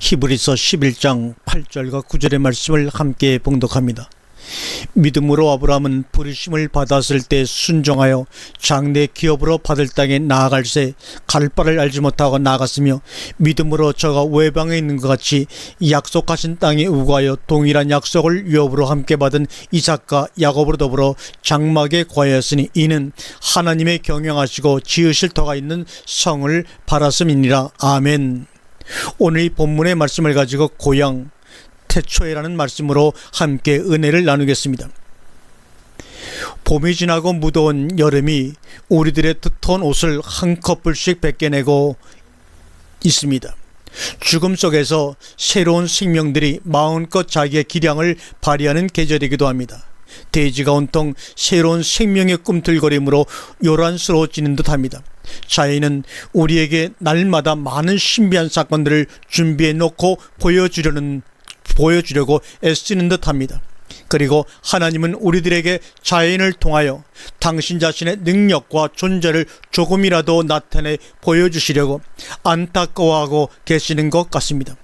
히브리서 11장 8절과 9절의 말씀을 함께 봉독합니다. 믿음으로 아브라함은 부르심을 받았을 때 순종하여 장래 기업으로 받을 땅에 나아갈새 갈 바를 알지 못하고 나아갔으며 믿음으로 저가 외방에 있는 것 같이 약속하신 땅에 우거하여 동일한 약속을 유업으로 함께 받은 이삭과 야곱으로 더불어 장막에 거하였으니 이는 하나님의 경영하시고 지으실 터가 있는 성을 바랐음이니라 아멘. 오늘 이 본문의 말씀을 가지고 고향 태초에라는 말씀으로 함께 은혜를 나누겠습니다. 봄이 지나고 무더운 여름이 우리들의 두터운 옷을 한 커플씩 벗겨내고 있습니다. 죽음 속에서 새로운 생명들이 마음껏 자기의 기량을 발휘하는 계절이기도 합니다. 대지가 온통 새로운 생명의 꿈틀거림으로 요란스러워지는 듯합니다. 자연은 우리에게 날마다 많은 신비한 사건들을 준비해 놓고 보여주려는 보여주려고 애쓰는 듯합니다. 그리고 하나님은 우리들에게 자연을 통하여 당신 자신의 능력과 존재를 조금이라도 나타내 보여주시려고 안타까워하고 계시는 것 같습니다.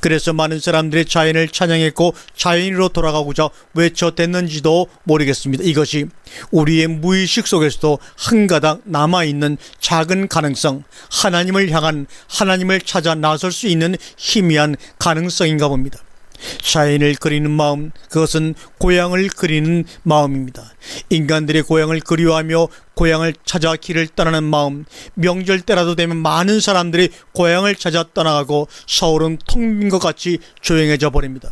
그래서 많은 사람들이 자연을 찬양했고 자연으로 돌아가고자 외쳐댔는지도 모르겠습니다. 이것이 우리의 무의식 속에서도 한 가닥 남아있는 작은 가능성, 하나님을 향한 하나님을 찾아 나설 수 있는 희미한 가능성인가 봅니다. 자연을 그리는 마음, 그것은 고향을 그리는 마음입니다. 인간들의 고향을 그리워하며 고향을 찾아 길을 떠나는 마음, 명절 때라도 되면 많은 사람들이 고향을 찾아 떠나가고 서울은 텅 빈 것 같이 조용해져 버립니다.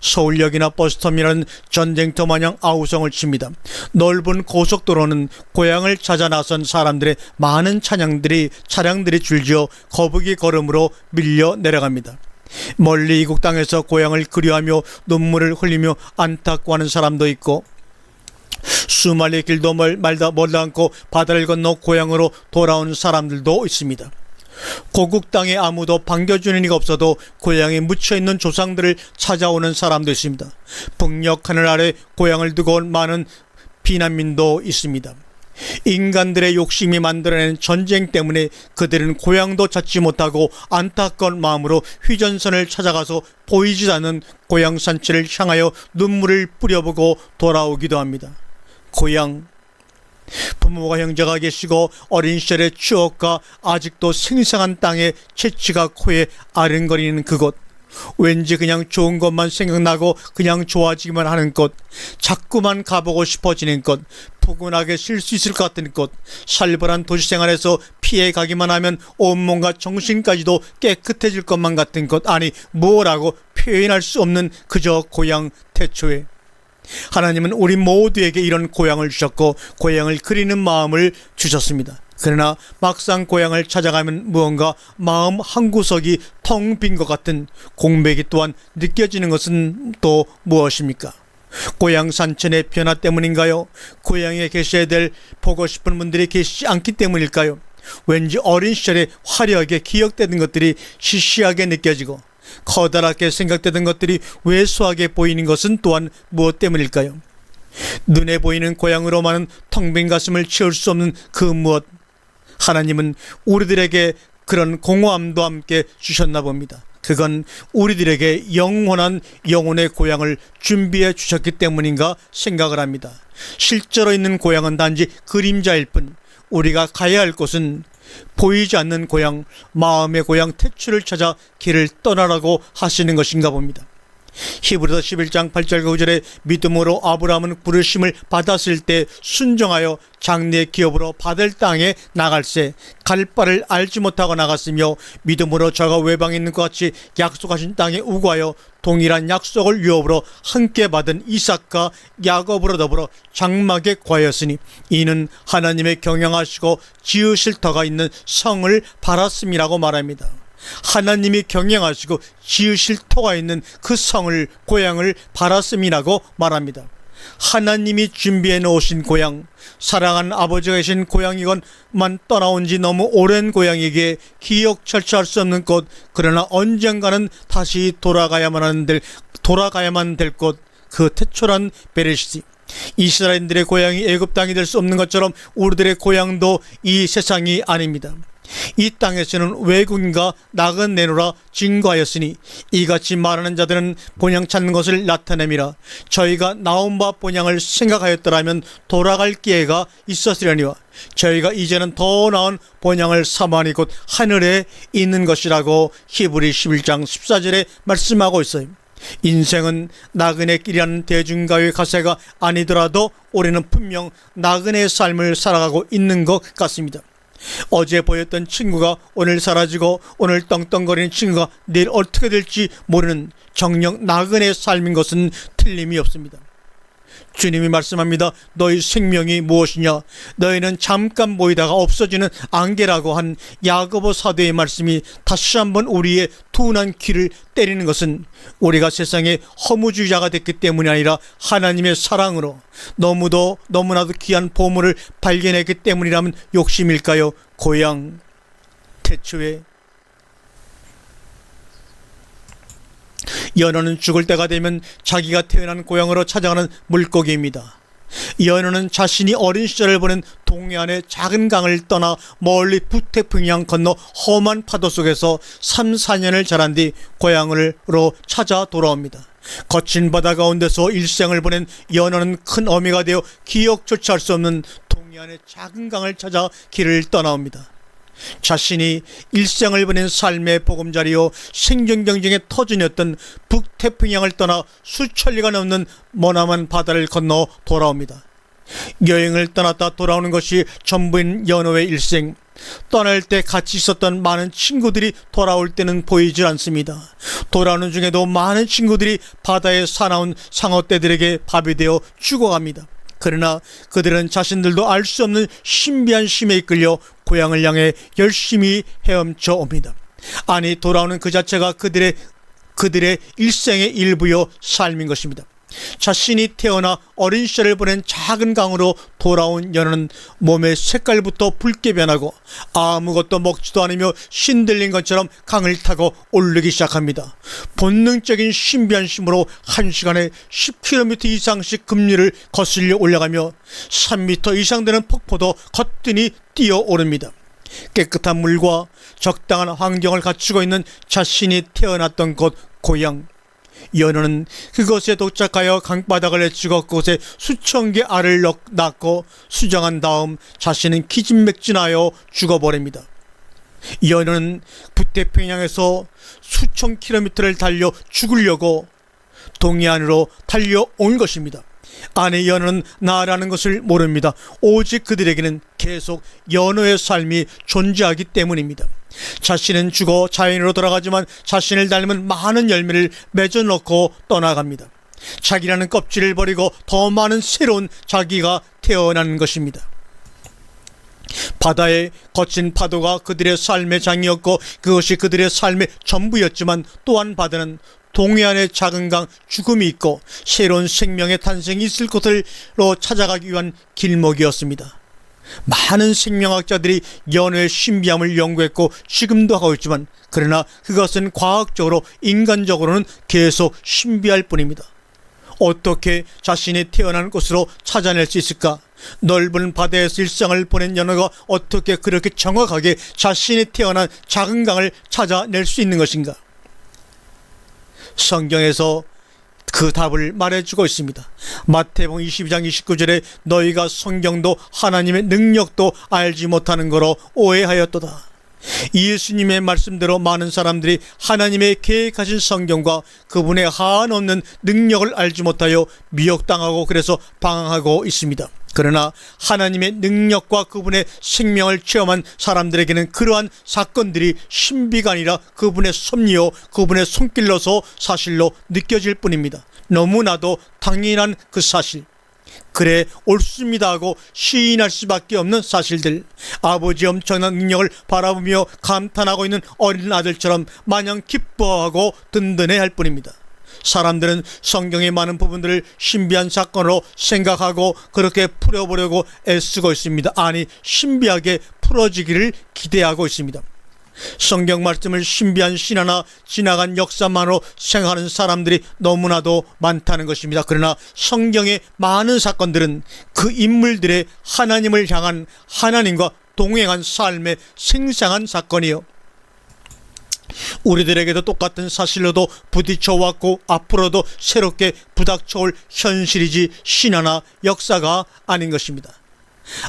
서울역이나 버스터미널은 전쟁터 마냥 아우성을 칩니다. 넓은 고속도로는 고향을 찾아 나선 사람들의 많은 찬양들이 차량들이 줄지어 거북이 걸음으로 밀려 내려갑니다. 멀리 이국 땅에서 고향을 그리워하며 눈물을 흘리며 안타까워하는 사람도 있고 수말리 길도 멀, 말다 멀다 않고 바다를 건너 고향으로 돌아온 사람들도 있습니다. 고국 땅에 아무도 반겨주는 이가 없어도 고향에 묻혀있는 조상들을 찾아오는 사람도 있습니다. 북녘 하늘 아래 고향을 두고 온 많은 비난민도 있습니다. 인간들의 욕심이 만들어낸 전쟁 때문에 그들은 고향도 찾지 못하고 안타까운 마음으로 휴전선을 찾아가서 보이지 않는 고향 산지를 향하여 눈물을 뿌려보고 돌아오기도 합니다. 고향 부모가 형제가 계시고 어린 시절의 추억과 아직도 생생한 땅의 채취가 코에 아른거리는 그곳 왠지 그냥 좋은 것만 생각나고 그냥 좋아지기만 하는 곳 자꾸만 가보고 싶어지는 곳 포근하게 쉴 수 있을 것 같은 곳 살벌한 도시 생활에서 피해 가기만 하면 온몸과 정신까지도 깨끗해질 것만 같은 곳 아니 뭐라고 표현할 수 없는 그저 고향 태초에 하나님은 우리 모두에게 이런 고향을 주셨고 고향을 그리는 마음을 주셨습니다. 그러나 막상 고향을 찾아가면 무언가 마음 한구석이 텅 빈 것 같은 공백이 또한 느껴지는 것은 또 무엇입니까? 고향 산천의 변화 때문인가요? 고향에 계셔야 될 보고 싶은 분들이 계시지 않기 때문일까요? 왠지 어린 시절에 화려하게 기억되는 것들이 시시하게 느껴지고 커다랗게 생각되던 것들이 왜소하게 보이는 것은 또한 무엇 때문일까요? 눈에 보이는 고향으로만은 텅 빈 가슴을 채울 수 없는 그 무엇 하나님은 우리들에게 그런 공허함도 함께 주셨나 봅니다. 그건 우리들에게 영원한 영혼의 고향을 준비해 주셨기 때문인가 생각을 합니다. 실제로 있는 고향은 단지 그림자일 뿐 우리가 가야 할 곳은 보이지 않는 고향, 마음의 고향 태출을 찾아 길을 떠나라고 하시는 것인가 봅니다. 히브리서 11장 8절 9절에 믿음으로 아브라함은 부르심을 받았을 때 순종하여 장래 기업으로 받을 땅에 나갈새 갈 바를 알지 못하고 나갔으며 믿음으로 저가 외방에 있는 것 같이 약속하신 땅에 우구하여 동일한 약속을 유업으로 함께 받은 이삭과 야곱으로 더불어 장막에 거하였으니 이는 하나님의 경영하시고 지으실 터가 있는 성을 바랐음이라고 말합니다. 하나님이 경영하시고 지으실 터가 있는 그 성을 고향을 바랐음이라고 말합니다. 하나님이 준비해 놓으신 고향, 사랑하는 아버지가 계신 고향이건만 떠나온 지 너무 오랜 고향에게 기억 철저할 수 없는 곳, 그러나 언젠가는 다시 돌아가야만 하는 될, 돌아가야만 될 곳, 그 태초란 베레시티. 이스라엘들의 고향이 애굽 땅이 될 수 없는 것처럼 우리들의 고향도 이 세상이 아닙니다. 이 땅에서는 외국인과 낙은 내노라 증거하였으니 이같이 말하는 자들은 본향 찾는 것을 나타내미라 저희가 나온 바 본향을 생각하였더라면 돌아갈 기회가 있었으려니와 저희가 이제는 더 나은 본향을 사모하니 곧 하늘에 있는 것이라고 히브리 11장 14절에 말씀하고 있어요. 인생은 나그네 길이라는 대중가의 가세가 아니더라도 우리는 분명 나그네 삶을 살아가고 있는 것 같습니다. 어제 보였던 친구가 오늘 사라지고 오늘 떵떵거리는 친구가 내일 어떻게 될지 모르는 정령 나그네 삶인 것은 틀림이 없습니다. 주님이 말씀합니다. 너희 생명이 무엇이냐? 너희는 잠깐 보이다가 없어지는 안개라고 한 야고보 사도의 말씀이 다시 한번 우리의 둔한 귀를 때리는 것은 우리가 세상에 허무주의자가 됐기 때문이 아니라 하나님의 사랑으로 너무도 너무나도 귀한 보물을 발견했기 때문이라면 욕심일까요? 고향 태초에 연어는 죽을 때가 되면 자기가 태어난 고향으로 찾아가는 물고기입니다. 연어는 자신이 어린 시절을 보낸 동해안의 작은 강을 떠나 멀리 북태평양 건너 험한 파도 속에서 3, 4년을 자란 뒤 고향으로 찾아 돌아옵니다. 거친 바다 가운데서 일생을 보낸 연어는 큰 어미가 되어 기억조차 할 수 없는 동해안의 작은 강을 찾아 길을 떠나옵니다. 자신이 일생을 보낸 삶의 보금자리요 생존 경쟁의 터전이었던 북태평양을 떠나 수천리가 넘는 머나먼 바다를 건너 돌아옵니다. 여행을 떠났다 돌아오는 것이 전부인 연호의 일생. 떠날 때 같이 있었던 많은 친구들이 돌아올 때는 보이질 않습니다. 돌아오는 중에도 많은 친구들이 바다에 사나운 상어떼들에게 밥이 되어 죽어갑니다. 그러나 그들은 자신들도 알 수 없는 신비한 힘에 이끌려 고향을 향해 열심히 헤엄쳐 옵니다. 아니 돌아오는 그 자체가 그들의 그들의 일생의 일부요 삶인 것입니다. 자신이 태어나 어린 시절을 보낸 작은 강으로 돌아온 연어는 몸의 색깔부터 붉게 변하고 아무것도 먹지도 않으며 신들린 것처럼 강을 타고 오르기 시작합니다. 본능적인 신비한 힘으로 한 시간에 10km 이상씩 급류를 거슬려 올라가며 3m 이상 되는 폭포도 거뜬히 뛰어오릅니다. 깨끗한 물과 적당한 환경을 갖추고 있는 자신이 태어났던 곳 고향 연어는 그것에 도착하여 강바닥을 헤치고 그곳에 수천 개 알을 넣- 낳고 수정한 다음 자신은 기진맥진하여 죽어버립니다. 연어는 북태평양에서 수천 킬로미터를 달려 죽으려고 동해안으로 달려온 것입니다. 안에 연어는 나라는 것을 모릅니다. 오직 그들에게는 계속 연어의 삶이 존재하기 때문입니다. 자신은 죽어 자연으로 돌아가지만 자신을 닮은 많은 열매를 맺어놓고 떠나갑니다. 자기라는 껍질을 버리고 더 많은 새로운 자기가 태어나는 것입니다. 바다의 거친 파도가 그들의 삶의 장이었고 그것이 그들의 삶의 전부였지만 또한 바다는 동해안의 작은 강 죽음이 있고 새로운 생명의 탄생이 있을 곳으로 찾아가기 위한 길목이었습니다. 많은 생명학자들이 연애의 신비함을 연구했고 지금도 하고 있지만 그러나 그것은 과학적으로 인간적으로는 계속 신비할 뿐입니다. 어떻게 자신이 태어난 곳으로 찾아낼 수 있을까? 넓은 바다에서 일상을 보낸 연어가 어떻게 그렇게 정확하게 자신이 태어난 작은 강을 찾아낼 수 있는 것인가? 성경에서 그 답을 말해주고 있습니다. 마태복음 22장 29절에 너희가 성경도 하나님의 능력도 알지 못하는 거로 오해하였도다. 예수님의 말씀대로 많은 사람들이 하나님의 계획하신 성경과 그분의 한없는 능력을 알지 못하여 미혹당하고 그래서 방황하고 있습니다. 그러나 하나님의 능력과 그분의 생명을 체험한 사람들에게는 그러한 사건들이 신비가 아니라 그분의 섭리요, 그분의 손길로서 사실로 느껴질 뿐입니다. 너무나도 당연한 그 사실. 그래 옳습니다 하고 시인할 수밖에 없는 사실들 아버지 엄청난 능력을 바라보며 감탄하고 있는 어린 아들처럼 마냥 기뻐하고 든든해 할 뿐입니다. 사람들은 성경의 많은 부분들을 신비한 사건으로 생각하고 그렇게 풀어보려고 애쓰고 있습니다. 아니 신비하게 풀어지기를 기대하고 있습니다. 성경 말씀을 신비한 신화나 지나간 역사만으로 생각하는 사람들이 너무나도 많다는 것입니다. 그러나 성경의 많은 사건들은 그 인물들의 하나님을 향한 하나님과 동행한 삶의 생생한 사건이요. 우리들에게도 똑같은 사실로도 부딪혀왔고 앞으로도 새롭게 부닥쳐올 현실이지 신화나 역사가 아닌 것입니다.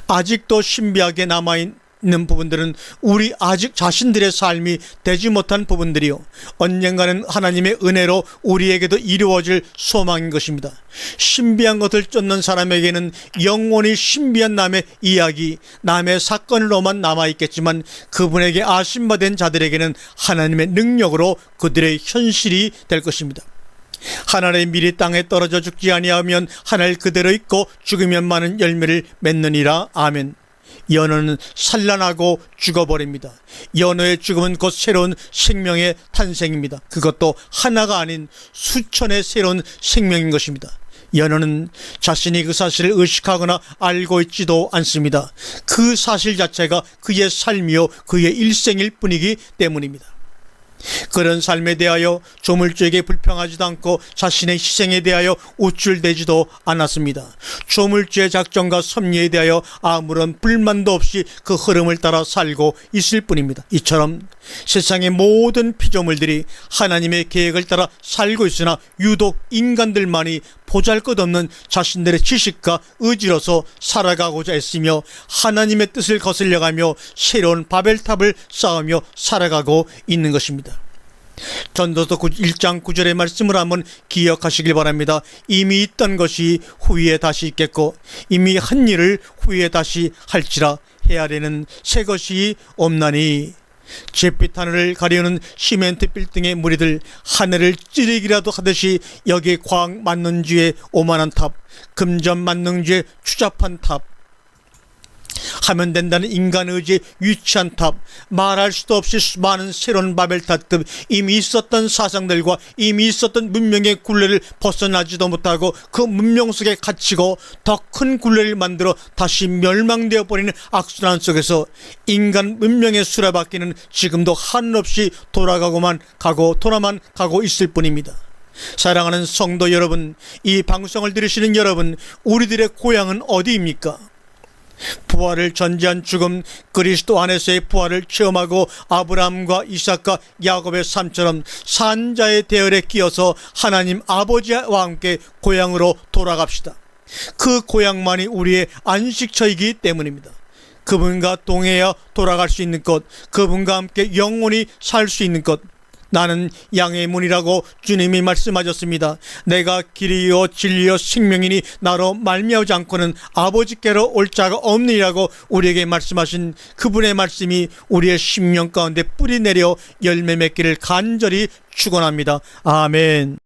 아직도 신비하게 남아있는 부분들은 우리 아직 자신들의 삶이 되지 못한 부분들이요. 언젠가는 하나님의 은혜로 우리에게도 이루어질 소망인 것입니다. 신비한 것을 쫓는 사람에게는 영원히 신비한 남의 이야기, 남의 사건으로만 남아있겠지만 그분에게 아신바된 자들에게는 하나님의 능력으로 그들의 현실이 될 것입니다. 하늘의 밀이 땅에 떨어져 죽지 아니하면 하늘 그대로 있고 죽으면 많은 열매를 맺느니라 아멘. 연어는 산란하고 죽어버립니다. 연어의 죽음은 곧 새로운 생명의 탄생입니다. 그것도 하나가 아닌 수천의 새로운 생명인 것입니다. 연어는 자신이 그 사실을 의식하거나 알고 있지도 않습니다. 그 사실 자체가 그의 삶이요 그의 일생일 뿐이기 때문입니다. 그런 삶에 대하여 조물주에게 불평하지도 않고 자신의 희생에 대하여 우쭐대지도 않았습니다. 조물주의 작전과 섭리에 대하여 아무런 불만도 없이 그 흐름을 따라 살고 있을 뿐입니다. 이처럼 세상의 모든 피조물들이 하나님의 계획을 따라 살고 있으나 유독 인간들만이 보잘것없는 자신들의 지식과 의지로서 살아가고자 했으며 하나님의 뜻을 거슬려가며 새로운 바벨탑을 쌓으며 살아가고 있는 것입니다. 전도서 1장 9절의 말씀을 한번 기억하시길 바랍니다. 이미 있던 것이 후에 다시 있겠고 이미 한 일을 후에 다시 할지라 헤아리는 새 것이 없나니 잿빛 하늘을 가리우는 시멘트 빌딩의 무리들 하늘을 찌르기라도 하듯이 여기 광 만능주의 오만한 탑 금전 만능주의 추잡한 탑 하면 된다는 인간 의지의 유치한 탑, 말할 수도 없이 수많은 새로운 바벨탑 급 이미 있었던 사상들과 이미 있었던 문명의 굴레를 벗어나지도 못하고 그 문명 속에 갇히고 더 큰 굴레를 만들어 다시 멸망되어 버리는 악순환 속에서 인간 문명의 수레바퀴는 지금도 한없이 돌아가고만 가고 돌아만 가고 있을 뿐입니다. 사랑하는 성도 여러분, 이 방송을 들으시는 여러분, 우리들의 고향은 어디입니까? 부활을 전제한 죽음 그리스도 안에서의 부활을 체험하고 아브라함과 이삭과 야곱의 삶처럼 산자의 대열에 끼어서 하나님 아버지와 함께 고향으로 돌아갑시다. 그 고향만이 우리의 안식처이기 때문입니다. 그분과 동해야 돌아갈 수 있는 것, 그분과 함께 영원히 살 수 있는 것, 나는 양의 문이라고 주님이 말씀하셨습니다. 내가 길이요 진리요 생명이니 나로 말미암지 않고는 아버지께로 올 자가 없느니라고 우리에게 말씀하신 그분의 말씀이 우리의 심령 가운데 뿌리 내려 열매 맺기를 간절히 축원합니다. 아멘.